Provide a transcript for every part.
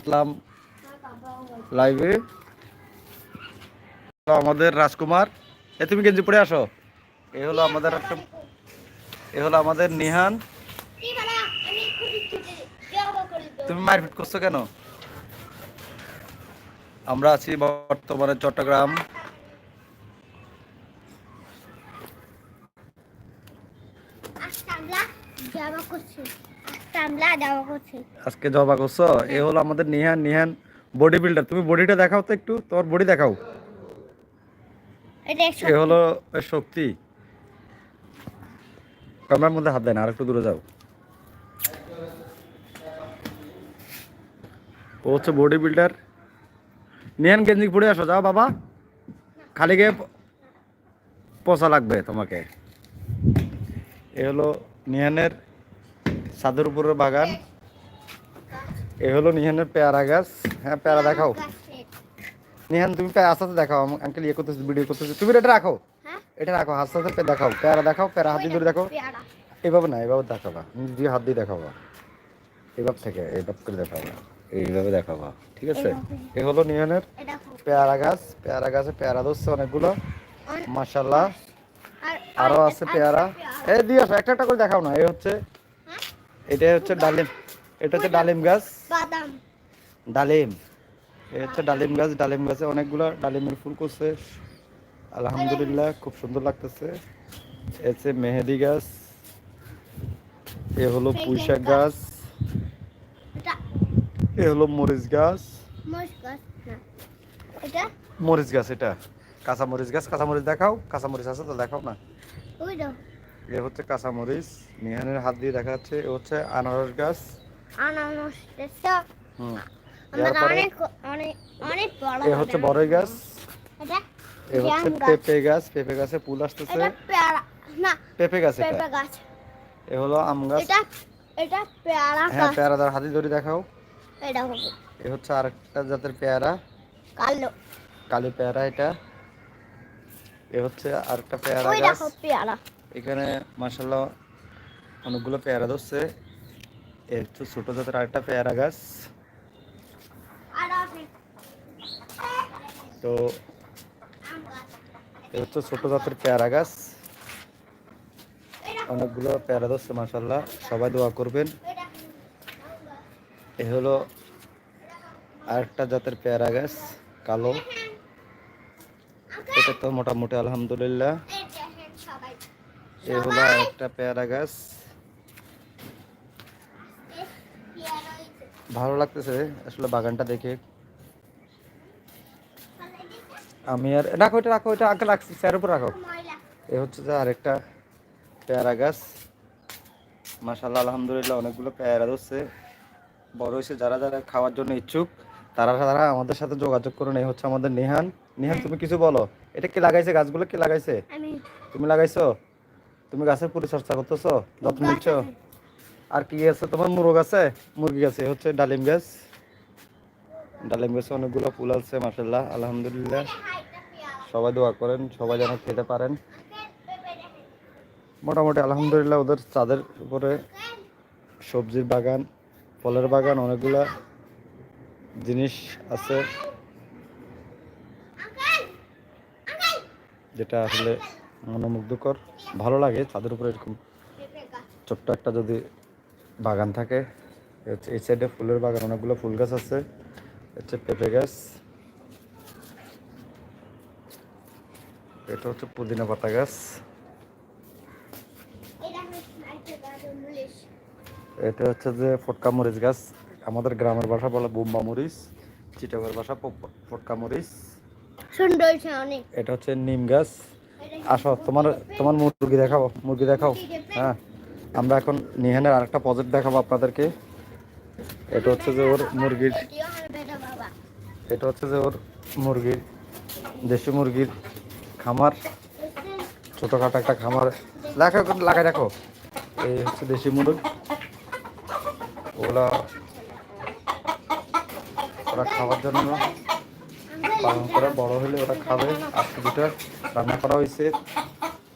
আসলাম লাইভে আমাদের রাজকুমার। এ, তুমি গেঞ্জি পরে আসো। এ হলো আমাদের একটা এ হলো আমাদের নিহান। তুমি মারপিট করছ কেন? আমরা আছি বর্তমানে চট্টগ্রাম। আজকে জবা করছ এ হলো আমাদের নিহান। নিহান বডি বিল্ডার তুমি বডিটা দেখাও তো একটু তোমার বডি দেখাও। এ হলো শক্তি। ক্যামেরার মধ্যে হাত দেয় না আর একটু দূরে যাও। ও হচ্ছে বডি বিল্ডার নিহান গেঞ্জি পড়ে আসো যাও বাবা। খালি গিয়ে পচা লাগবে তোমাকে। এ হলো নিহানের ছাদের উপরের বাগান। এ হলো নিহানের পেয়ারা গাছ। হ্যাঁ পেয়ারা দেখাও। নিহান তুমি পেয়ারা আস্তে আস্তে দেখাও। আঙ্কেল ইয়ে করতেছি ভিডিও করতেছি। তুমি এটা রাখো। এটা রাখো আস্তে আস্তে দেখাও। পেয়ারা দেখাও পেয়ারা হাত দিয়ে ধরে দেখো এভাবে না এভাবে দেখাবা। নিজে দিয়ে হাত দিয়ে দেখাবা। এভাব থেকে এভাব করে দেখাবা। এইভাবে দেখাবা। ঠিক আছে? এ হলো নিহানের পেয়ারা গাছ। পেয়ারা গাছে পেয়ারা ধরছে অনেকগুলো। মাশাল্লাহ আরও আছে পেয়ারা। এই দিয়ে আসো একটা একটা করে দেখাও না। এই হচ্ছে এটা হচ্ছে ডালিম এটা হচ্ছে ডালিম গাছ। বাদাম। ডালিম এই হচ্ছে ডালিম গাছ। ডালিম গাছে অনেকগুলো ডালিমের ফুল করছে। আলহামদুলিল্লাহ খুব সুন্দর লাগতেছে। এ হচ্ছে মেহেদি গাছ এ হলো পুঁইশাক গাছ। এ হলো মরিচ গাছ। মরিচ গাছ এটা? মরিচ গাছ এটা। কাঁচা মরিচ গাছ কাঁচা মরিচ দেখাও। কাঁচা মরিচ আছে তো দেখাও না। ওই দাও। এ হচ্ছে কাঁচা মরিচ নিহানের হাত দিয়ে দেখা যাচ্ছে এ হচ্ছে আনারস গাছ। আনারস হুম। এ হচ্ছে বড়ই গাছ। এ হচ্ছে পেঁপে গাছ পেঁপে গাছে ফুল আসতেছে। পেঁপে গাছ এটা। গাছ। এ হলো আম গাছ। এটা এটা পেয়ারা হ্যাঁ পেয়ারা দার হাতি ধরে দেখাও। এটা হবে এ হচ্ছে আরেকটা জাতের পেয়ারা। কালো। কালি পেয়ারা এটা। এ হচ্ছে আরেকটা পেয়ারা গাছ। পেয়ারা। এখানে মাসাল্লাহ অনেকগুলো পেয়ারা ধরছে। এর হচ্ছে ছোট জাতের আরেকটা পেয়ারা গাছ। তো এ হচ্ছে ছোট জাতের পেয়ারা গাছ। অনেকগুলো পেয়ারা ধরছে মাসাল্লাহ সবাই দোয়া করবেন। এ হলো আরেকটা জাতের পেয়ারা গাছ, কালো। এটা তো মোটামুটি আলহামদুলিল্লাহ। এ হলো একটা পেয়ারা গাছ। ভালো লাগতেছে আসলে বাগানটা দেখে। আমি আর রাখো এটা রাখো এটা আগে রাখছি স্যার উপর রাখো। এ হচ্ছে যে আরেকটা পেয়ারা গাছ। মাসাল্লাহ আলহামদুলিল্লাহ অনেকগুলো পেয়ারা ধরছে। বড় হয়েছে যারা যারা খাওয়ার জন্য ইচ্ছুক তারা তারা আমাদের সাথে যোগাযোগ করুন। এই হচ্ছে আমাদের নিহান। নিহান তুমি কিছু বলো। এটা কি লাগাইছে? গাছগুলো কি লাগাইছে? তুমি লাগাইছো? তুমি গাছের পরিচর্যা করতেছো? যত্ন নিচ্ছ? আর কি আছে তোমার? মুরগ আছে? মুরগি আছে হচ্ছে ডালিম গাছ। ডালিম গাছে অনেকগুলো ফুল আছে মাসাল্লাহ আলহামদুলিল্লাহ। সবাই দোয়া করেন সবাই যেন খেতে পারেন। মোটামুটি আলহামদুলিল্লাহ ওদের চাঁদের উপরে সবজির বাগান ফলের বাগান অনেকগুলা জিনিস আছে। যেটা আসলে মনোমুগ্ধকর ভালো লাগে। তাদের উপরে এরকম ছোট্ট একটা যদি বাগান থাকে এই সাইডে ফুলের বাগান অনেকগুলো ফুল গাছ আছে। হচ্ছে পেঁপে গাছ। এটা হচ্ছে পুদিনা পাতা গাছ। এটা হচ্ছে যে ফটকা মরিচ গাছ। আমাদের গ্রামের ভাষা বলে বোম্বা মরিচ চিটাগের ভাষা ফটকা মরিচ। সুন্দর অনেক। এটা হচ্ছে নিম গাছ। আসো, তোমার তোমার মুরগি দেখাও মুরগি দেখাও। হ্যাঁ আমরা এখন নিহানের আরেকটা প্রজেক্ট দেখাবো আপনাদেরকে। এটা হচ্ছে যে ওর মুরগির, এটা হচ্ছে যে ওর মুরগির, দেশি মুরগির খামার, ছোটোখাটো একটা খামার। লাগাই লাগাই রাখো এই হচ্ছে দেশি মুরগ। ওগুলা, ওরা খাওয়ার জন্য পালন করে বড় হলে ওরা খাবে। আজকে দুটো রান্না করা হয়েছে।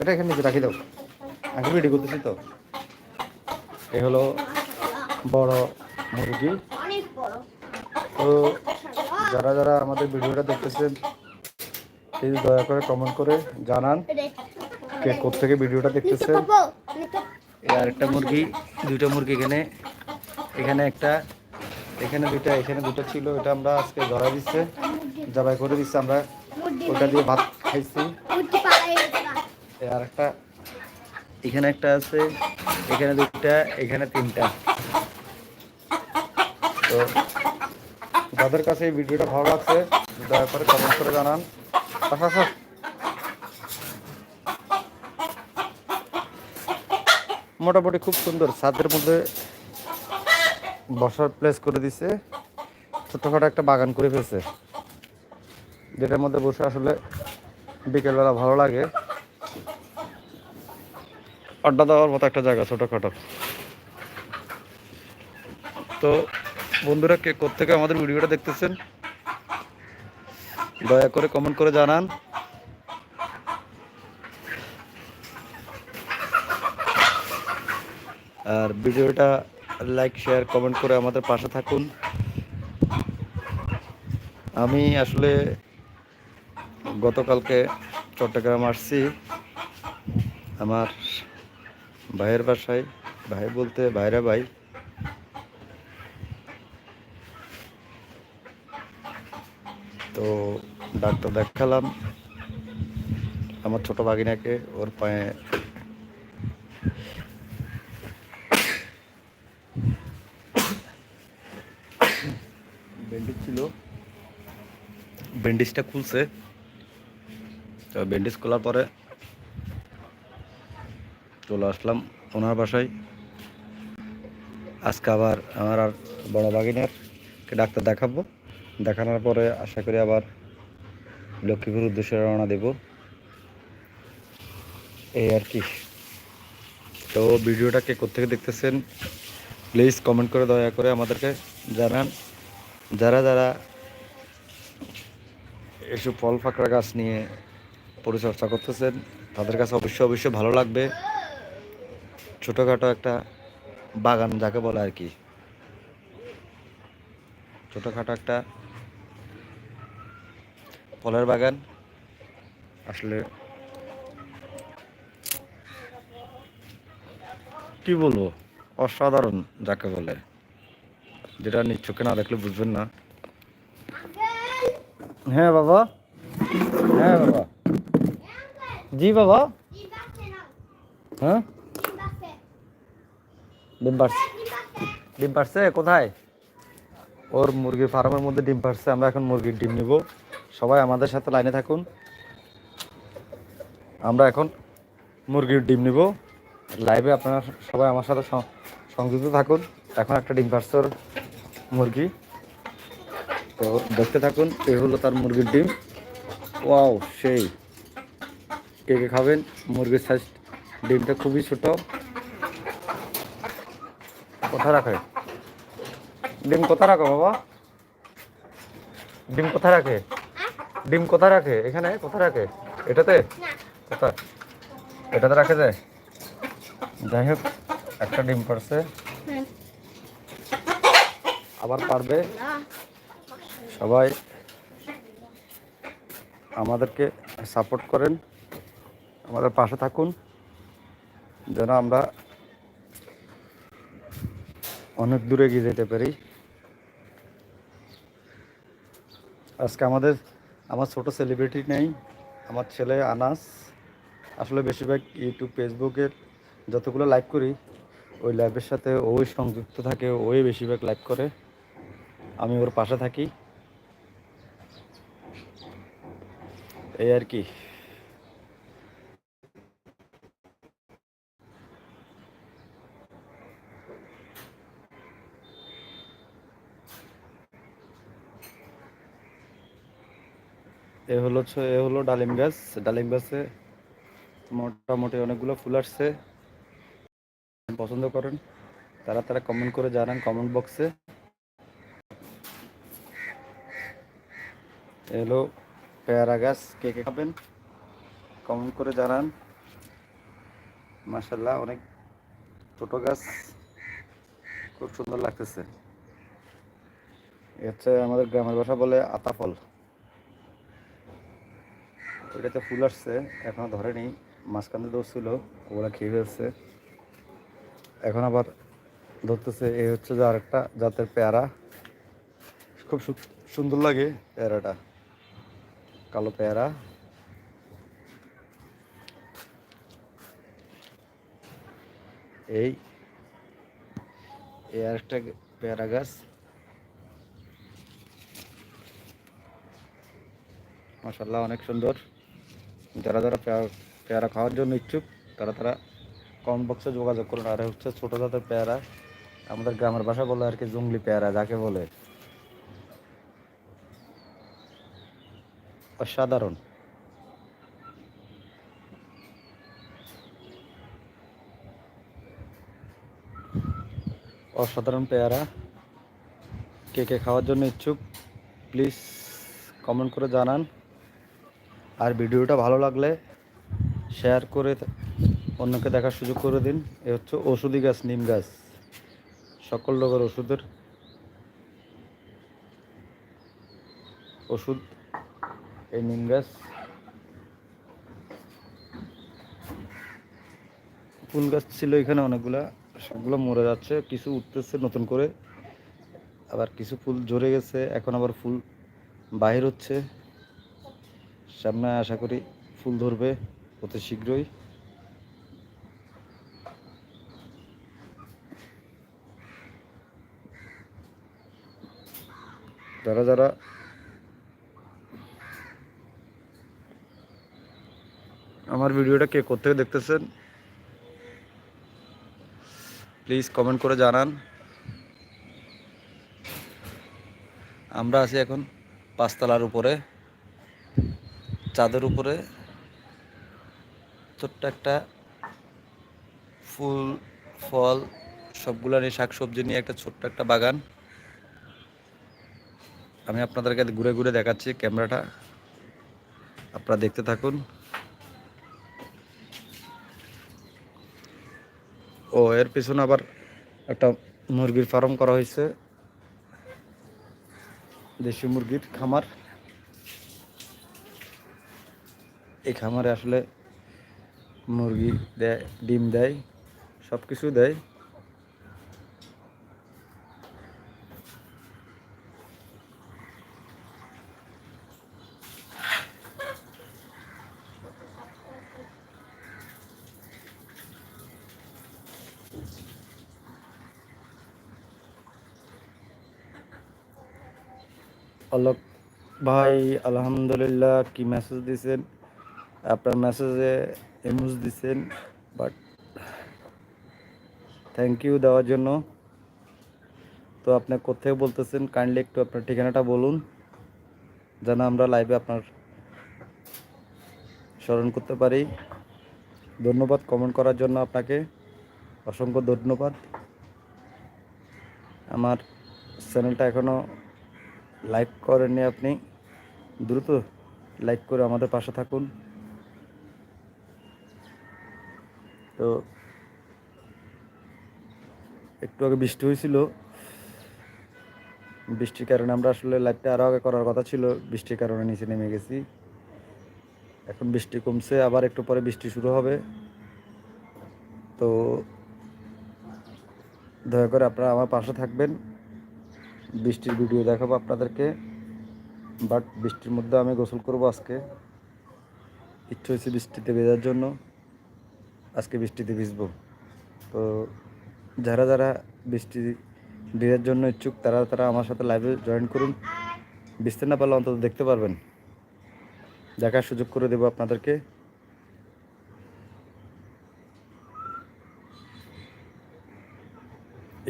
এটা এখানে নিচে রাখি দাও। আগে রেডি করতেছি তো। এ হলো বড় মুরগি। তো যারা যারা আমাদের ভিডিওটা দেখতেছেন প্লিজ দয়া করে কমেন্ট করে জানান কে কোথেকে ভিডিওটা দেখতেছেন। এই আরেকটা মুরগি দুইটা মুরগি এখানে। এখানে একটা এখানে দুইটা, এখানে দুটো ছিল, এটা আমরা আজকে ধরা দিচ্ছে, জবাই করে দিচ্ছে আমরা। ওটা দিয়ে ভাত খাইছি। এই আরেকটা, এখানে একটা আছে, এখানে দুইটা, এখানে তিনটা। তো যাদের কাছে এই ভিডিওটা ভালো লাগছে, দয়া করে কমেন্ট করে জানান। আচ্ছা আচ্ছা। মোটামুটি খুব সুন্দর, ছাদের মধ্যে বসার প্লেস করে দিছে। ছোটখাটো একটা বাগান করে ফেলছে। যেটার মধ্যে বসে আসলে বিকেলবেলা ভালো লাগে। আড্ডা দেওয়ার মতো একটা জায়গা ছোটখাটো। তো বন্ধুরা, কে কোথেকে আমাদের ভিডিওটা দেখতেছেন, দয়া করে কমেন্ট করে জানান। আর ভিডিওটা লাইক শেয়ার কমেন্ট করে আমাদের পাশে থাকুন। আমি আসলে গতকালকে চট্টগ্রাম আসছি। আমার ভাইয়ের বাসায়, ভাই বলতে ভাইরা ভাই। তো ডাক্তার দেখালাম। আমার ছোট বাগিনাকে ওর পায়ে ব্যান্ডেজ ছিল। ব্যান্ডেজটা খুলছে। তো ব্যান্ডেজ খোলার পরে চলে আসলাম ওনার বাসায়। আজকে আবার আমার আর বড় বাগিনার ডাক্তার দেখাবো। দেখানোর পরে আশা করি আবার লক্ষ্মীপুর উদ্দেশ্যে রওনা দেব। এই আর কি। তো ভিডিওটাকে কোথেকে দেখতেছেন প্লিজ কমেন্ট করে দয়া করে আমাদেরকে জানান। যারা যারা এসব ফল ফাঁকড়া গাছ নিয়ে পরিচর্যা করতেছেন তাদের কাছে অবশ্যই অবশ্যই ভালো লাগবে। ছোটোখাটো একটা বাগান যাকে বলে আর কি। ছোটোখাটো একটা ফলের বাগান। আসলে কি বলব? অসাধারণ যাকে বলে। যেটা চোখে না দেখলে বুঝবেন না। হ্যাঁ বাবা। হ্যাঁ বাবা। জি, বাবা। হ্যাঁ? ডিম পারছে ডিম পারছে কোথায়? ওর মুরগির ফার্মের মধ্যে ডিম পারছে আমরা এখন মুরগির ডিম নিব। সবাই আমাদের সাথে লাইনে থাকুন। আমরা এখন মুরগির ডিম নিব। লাইভে আপনারা সবাই আমার সাথে সংযুক্ত থাকুন। এখন একটা ডিম পারছে ওর। মুরগি। তো দেখতে থাকুন এই হলো তার মুরগির ডিম। ওয়াও, সেই। কে কে খাবেন? মুরগির সাইজ ডিমটা খুবই ছোট। কোথায় রাখে? ডিম কোথায় রাখো বাবা? ডিম কোথায় রাখে? ডিম কোথায় রাখে? এখানে? কোথায় রাখে? এটাতে? কোথায়? এটাতে রাখে যায় যাই হোক, একটা ডিম পারছে আবার পারবে। সবাই আমাদেরকে সাপোর্ট করেন, আমাদের পাশে থাকুন, যেন আমরা অনেক দূরে এগিয়ে যেতে পারি। আজকে আমাদের, আমার ছোট সেলিব্রিটি নেই, আমার ছেলে আনাস। আসলে বেশিরভাগ ইউটিউব ফেসবুকের যতগুলো লাইভ করি, ওই লাইভের সাথে ওই সংযুক্ত থাকে, ওই বেশিরভাগ লাইভ করে। আমি ওর পাশে থাকি। এই আর কি। এ হলো এ হলো ডালিম গাছ। ডালিম গাছে মোটামুটি অনেকগুলো ফুল আসছে। পছন্দ করেন, তারা তারা কমেন্ট করে জানান কমেন্ট বক্সে এলো পেয়ারা গাছ, কে কে খাবেন? কমেন্ট করে জানান। মাসাল্লাহ অনেক ছোট গাছ। খুব সুন্দর লাগতেছে। হচ্ছে আমাদের গ্রামের ভাষা বলে আতা ফল ওইটাতে ফুল আসছে, এখনও ধরেনি। মাঝখান ধরছিল ওগুলা খেয়ে ফেলছে। এখন আবার ধরতেছে, এই হচ্ছে যে আরেকটা জাতের পেয়ারা। খুব সুন্দর লাগে পেয়ারাটা। কালো পেয়ারা। এই এই আরেকটা পেয়ারা গাছ। মাসাল্লাহ অনেক সুন্দর। যারা যারা পেয়ারা খাওয়ার জন্য ইচ্ছুক, তারা তারা কমেন্ট বক্সে যোগাযোগ করুন। আর হচ্ছে ছোটো জাতের পেয়ারা, আমাদের গ্রামের ভাষা বলে আর কি জঙ্গলি পেয়ারা, যাকে বলে। অসাধারণ। অসাধারণ পেয়ারা। কে কে খাওয়ার জন্য ইচ্ছুক প্লিজ কমেন্ট করে জানান। আর ভিডিওটা ভালো লাগলে শেয়ার করে অন্যকে দেখার সুযোগ করে দিন। এ হচ্ছে ওষুধি গাছ, নিম গাছ। সকল রোগের ওষুধের ওষুধ এই নিম গাছ। ফুল গাছ ছিল এখানে অনেকগুলা, সবগুলো মরে যাচ্ছে, কিছু উঠতেছে নতুন করে। আবার কিছু ফুল ঝরে গেছে, এখন আবার ফুল বাহির হচ্ছে। সামনে আশা করি ফুল ধরবে অতি শীঘ্রই। যারা যারা আমার ভিডিওটা কে কোথেকে দেখতেছেন? প্লিজ কমেন্ট করে জানান। আমরা আছি এখন পাঁচতলার উপরে, চাঁদের উপরে। ছোট্ট একটা ফুল, ফল, সবগুলো নিয়ে শাক সবজি নিয়ে একটা ছোট্ট একটা বাগান। আমি আপনাদেরকে ঘুরে ঘুরে দেখাচ্ছি ক্যামেরাটা। আপনারা দেখতে থাকুন। ও, এর পিছনে আবার একটা মুরগির ফার্ম করা হয়েছে। দেশি মুরগির খামার। এই খামারে আসলে মুরগি দেয়, ডিম দেয় সব কিছু দেয়। অলোক ভাই, আলহামদুলিল্লাহ, কি মেসেজ দিছেন? আপনার মেসেজে এমুজ দিছেন বাট থ্যাংক ইউ দেওয়ার জন্য। তো আপনি কোথায় বলতেছেন? কাইন্ডলি একটু আপনার ঠিকানাটা বলুন, যেন আমরা লাইভে আপনার স্মরণ করতে পারি। ধন্যবাদ কমেন্ট করার জন্য আপনাকে। অসংখ্য ধন্যবাদ। আমার চ্যানেলটা এখনও লাইক করেননি আপনি, দ্রুত লাইক করে আমাদের পাশে থাকুন। তো একটু আগে বৃষ্টি হয়েছিল, বৃষ্টির কারণে আমরা আসলে লাইভটা আরও আগে করার কথা ছিল, বৃষ্টির কারণে নিচে নেমে গেছি। এখন বৃষ্টি কমছে, আবার একটু পরে বৃষ্টি শুরু হবে। তো দয়া করে আপনারা আমার পাশে থাকবেন। বৃষ্টির ভিডিও দেখাবো আপনাদেরকে। বাট বৃষ্টির মধ্যে আমি গোসল করব আজকে। ইচ্ছে হয়েছে বৃষ্টিতে ভেজার জন্য। আজকে বৃষ্টিতে ভিজবো। তো যারা যারা বৃষ্টি ভেজার জন্য ইচ্ছুক, তারা তারা আমার সাথে লাইভে জয়েন করুন। বৃষ্টি না পারলে অন্তত দেখতে পারবেন। দেখার সুযোগ করে দেবো আপনাদেরকে।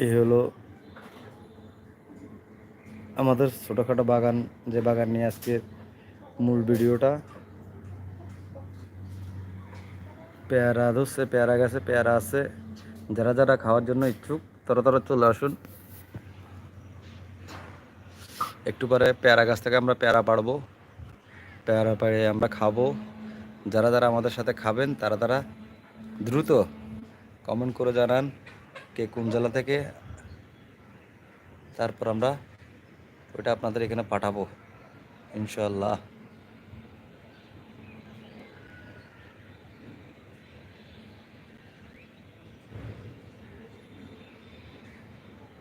এই হলো আমাদের ছোটোখাটো বাগান, যে বাগান নিয়ে আজকে মূল ভিডিওটা। পেয়ারা ধরছে, পেয়ারা গাছে পেয়ারা আছে। যারা যারা খাওয়ার জন্য ইচ্ছুক, তারা তারা চলে আসুন। একটু পরে পেয়ারা গাছ থেকে আমরা পেয়ারা পাড়বো। পেয়ারা পাড়ে আমরা খাব। যারা যারা আমাদের সাথে খাবেন, তারা তারা দ্রুত কমেন্ট করে জানান কে কোন জেলা থেকে। তারপর আমরা ওইটা আপনাদের এখানে পাঠাবো ইনশাল্লাহ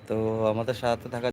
তো আমাদের সাথে থাকা